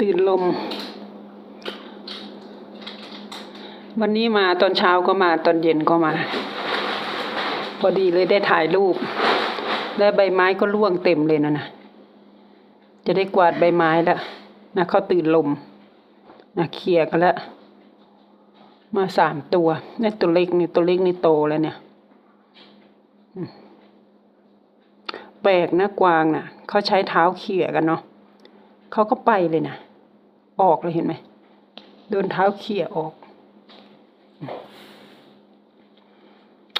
ตื่นลม วันนี้มาตอนเช้าก็มาตอนเย็นก็มา พอดีเลยได้ถ่ายรูป และใบไม้ก็ร่วงเต็มเลยนะนะจะได้กวาดใบไม้แล้วนะเขาตื่นลมนะเคลียกันแล้วมาสามตัวนี่ตัวเล็กนี่ตัวเล็กนี่โตแล้วเนี่ยแปลกนะกวางน่ะเขาใช้เท้าเขี่ยกันเนาะเขาก็ไปเลยนะ ออกเลยเห็นไหมโดนเท้าเขี่ยออก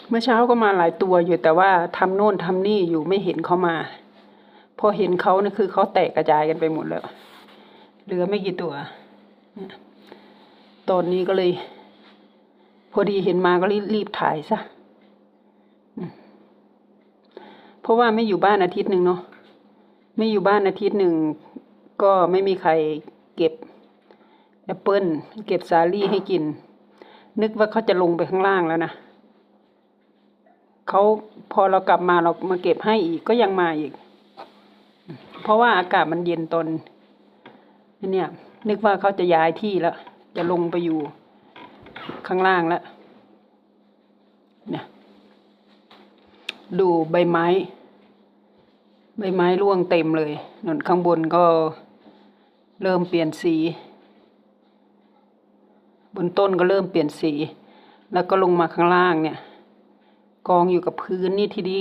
เมื่อเช้าก็มาหลายตัวอยู่แต่ว่าทำโน่นทำนี่อยู่ไม่เห็นเขามา พอเห็นเขานี่คือเขาแตกกระจายกันไปหมดแล้ว เหลือไม่กี่ตัว ตอนนี้ก็เลย พอดีเห็นมาก็รีบรีบถ่ายซะเพราะว่าไม่อยู่บ้านอาทิตย์หนึ่งเนาะไม่อยู่บ้านอาทิตย์หนึ่งก็ไม่มีใครเก็บ แอปเปิลเก็บสาลี่ให้กิน นึกว่าเขาจะลงไปข้างล่างแล้วนะเขาพอเรากลับมาเรามาเก็บให้อีกก็ยังมาอีก เพราะว่าอากาศมันเย็นตนเนี่ย นึกว่าเขาจะย้ายที่แล้ว จะลงไปอยู่ข้างล่างแล้วเนี่ยดูใบไม้ ใบไม้ร่วงเต็มเลยนนข้างบนก็เริ่มเปลี่ยนสี บนต้นก็เริ่มเปลี่ยนสี แล้วก็ลงมาข้างล่างเนี่ย กองอยู่กับพื้นนี่ทีดี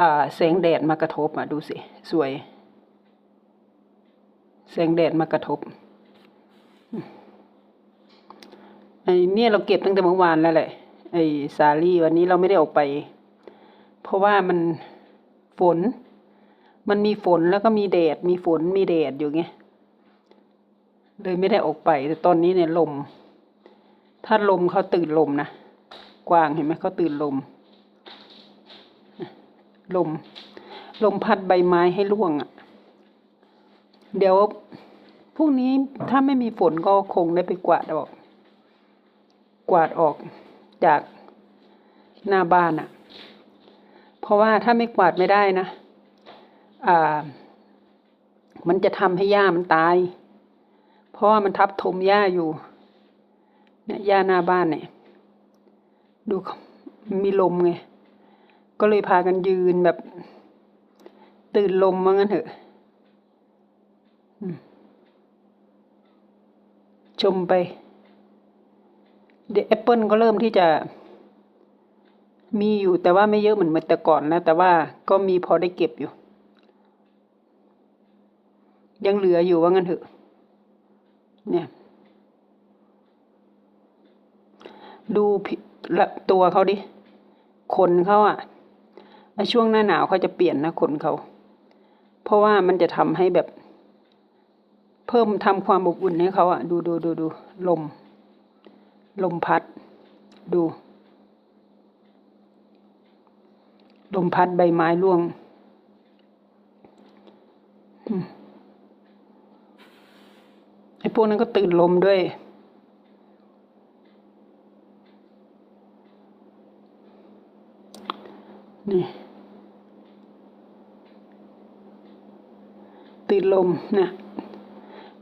อ่าแสงแดดมากระทบอะดูสิ สวย แสงแดดมากระทบไอ้เนี่ยเราเก็บตั้งแต่เมื่อวานแล้วแหละไอ้สาลี่วันนี้เราไม่ได้ออกไป เพราะว่ามันฝน มันมีฝนแล้วก็มีแดด มีฝนมีแดดอยู่ไง เลยไม่ได้ออกไป แต่ตอนนี้เนี่ยลม ถ้าลมเขาตื่นลมนะ กวางเห็นไหมเขาตื่นลม ลม ลมพัดใบไม้ให้ร่วงอะ่ะ เดี๋ยวพรุ่งนี้ถ้าไม่มีฝนก็คงได้ไปกวาดออก กวาดออกจากหน้าบ้านอะ่ะ เพราะว่าถ้าไม่กวาดไม่ได้นะ อ่า มันจะทำให้หญ้ามันตาย เพราะว่ามันทับถมหญ้าอยู่ เนี่ยหญ้าหน้าบ้านเนี่ย ดูมีลมไง ก็เลยพากันยืนแบบ ตื่นลมว่างั้นเถอะชมไป เดี๋ยวแอปเปิลก็เริ่มที่จะ มีอยู่แต่ว่าไม่เยอะเหมือนเมื่อแต่ก่อนแล้วแต่ว่าก็มีพอได้เก็บอยู่ ยังเหลืออยู่ว่างั้นเถอะ เนี่ยดูละตัวเขาดิ ขนเขาอะช่วงหน้าหนาวเขาจะเปลี่ยนนะขนเขา เพราะว่ามันจะทำให้แบบ เพิ่มทำความอบอุ่นให้เขาอะดูดูดูดูลม ลมพัด ดู ลมพัดใบไม้ร่วง อืม ไอ้พวกนั้นก็ตื่นลมด้วย นี่ตื่นลมนะ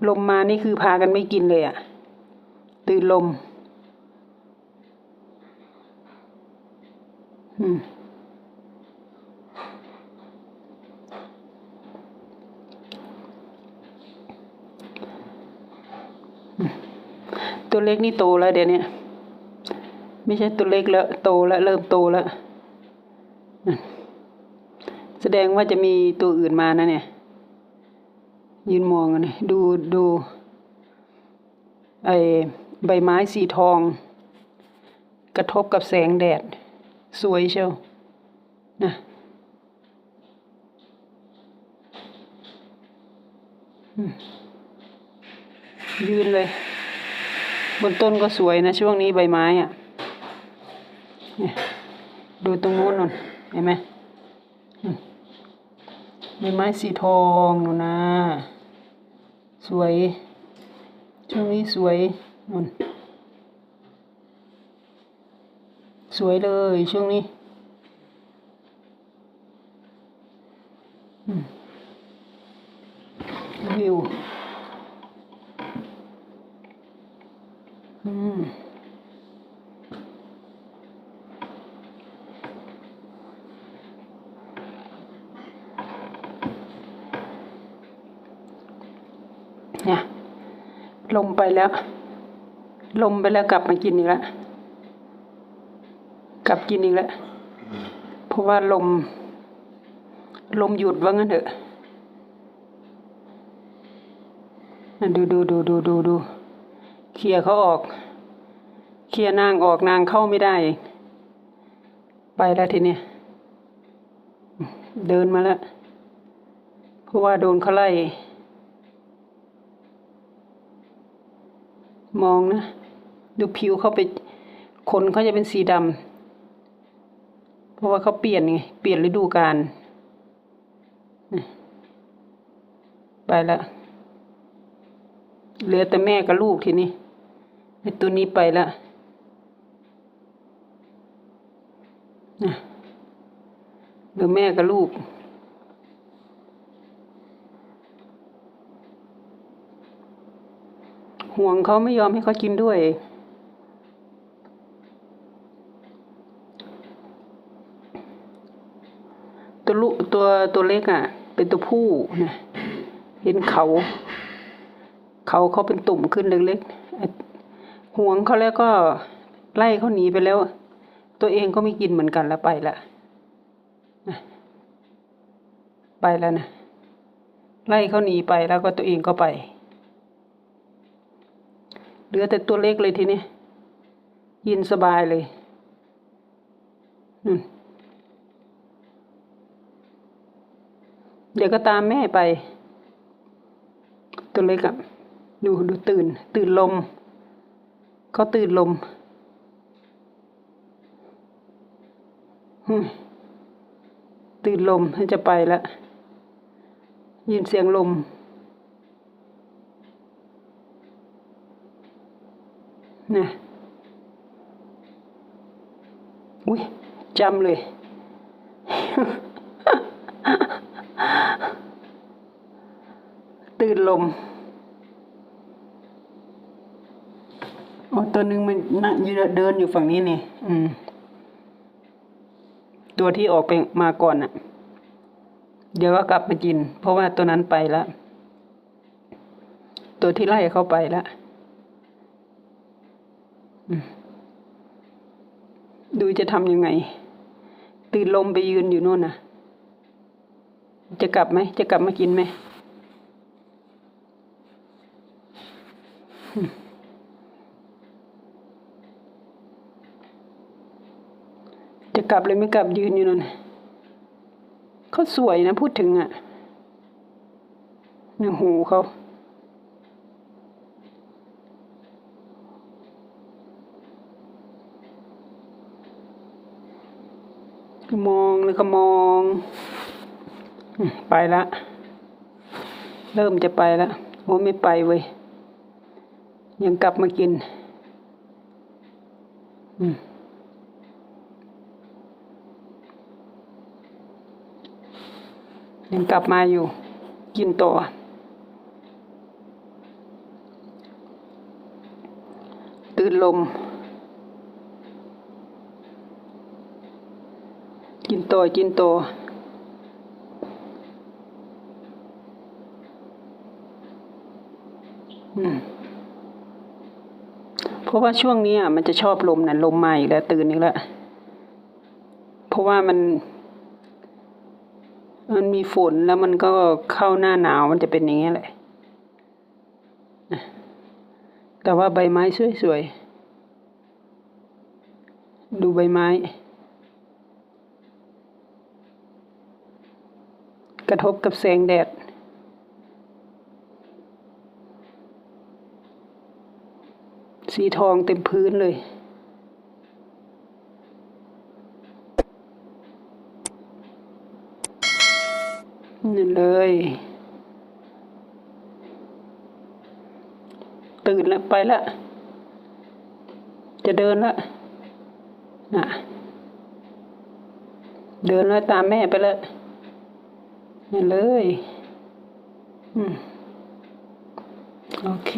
ลมมานี่คือพากันไม่กินเลยอะตื่นลม อืม ตัวเล็กนี่โตแล้วเดี๋ยวนี้ไม่ใช่ตัวเล็กแล้วโตแล้วเริ่มโตแล้วแสดงว่าจะมีตัวอื่นมานะเนี่ย ยืนมองกันดูดูไอใบไม้สีทอง กระทบกับแสงแดด สวยเชียวนะยืนเลย บนต้นก็สวยนะช่วงนี้ใบไม้อะ่ะเนี่ยดูตรงโน้นนนเห็นไหมใบไม้สีทองนูนนะ สวย ช่วงนี้สวยนนสวยเลยช่วงนี้อืมวิว อืม เนี่ยลมไปแล้วลมไปแล้วกลับมากินอีกแล้ว กลับกินอีกแล้ว เพราะว่าลม ลมหยุดว่างั้นเถอะน่ะดูดูดูดูดูดู เคลียร์เขาออก เคลียร์นางออกนางเข้าไม่ได้ ไปแล้วทีเนี้ยเดินมาแล้วเพราะว่าโดนเขาไล่ มองนะ ดูผิวเขาไปขนเขาจะเป็นสีดำเพราะว่าเขาเปลี่ยนไง เปลี่ยนฤดูกาลไปแล้วเหลือแต่แม่กับลูกทีนี้ ตัวนี้ไปแล้วนะเหลือแม่กับลูก ห่วงเขาไม่ยอมให้เขากินด้วย ตัวลูกตัวตัวเล็กอะ เป็นตัวผู้นะ เห็นเขา เขาเขาเป็นตุ่มขึ้นเล็กๆ ห่วงเขาแล้วก็ไล่เขาหนีไปแล้ว ตัวเองก็ไม่กินเหมือนกันแล้วไปละนะไปแล้วนะไล่เขาหนีไปแล้วก็ตัวเองก็ไป เหลือแต่ตัวเล็กเลยทีนี้ยินสบายเลยนั่นเดี๋ยวก็ตามแม่ไป ตัวเล็กอะดูดูตื่น ตื่นลม เขาตื่นลมตื่นลมให้จะไปแล้วยินเสียงลม นะอุ้ยจำเลย ตื่นลม โอ้ตัวหนึ่งมันนั่งยืนเดินอยู่ฝั่งนี้นี่ อืม ตัวที่ออกไปมาก่อนน่ะ เดี๋ยวก็กลับมากิน เพราะว่าตัวนั้นไปแล้ว ตัวที่ไล่เข้าไปแล้วดูจะทำยังไง ตื่นลมไปยืนอยู่โน่นน่ะ จะกลับไหม จะกลับมากินไหม จะ กลับเลยไม่กลับยืนอยู่นั่นเขาสวยนะพูดถึงอะในหูเขามองแล้วก็มอง ไปละ เริ่มจะไปละโอ้ไม่ไปเว้ยยังกลับมากิน อืม ยังกลับมาอยู่ กินต่อ ตื่นลม กินต่อกินต่อเพราะว่าช่วงนี้อะมันจะชอบลมนะลมมาอีกแล้วตื่นอีกแล้ว เพราะว่ามัน มันมีฝนแล้วมันก็เข้าหน้าหนาวมันจะเป็นอย่างนี้แหละนะแต่ว่าใบไม้สวยๆ ดูใบไม้ กระทบกับแสงแดด สีทองเต็มพื้นเลย นี่เลย ตื่นแล้วไปแล้วจะเดินละน่ะ เดินแล้วตามแม่ไปละนี่เลย อืม โอเค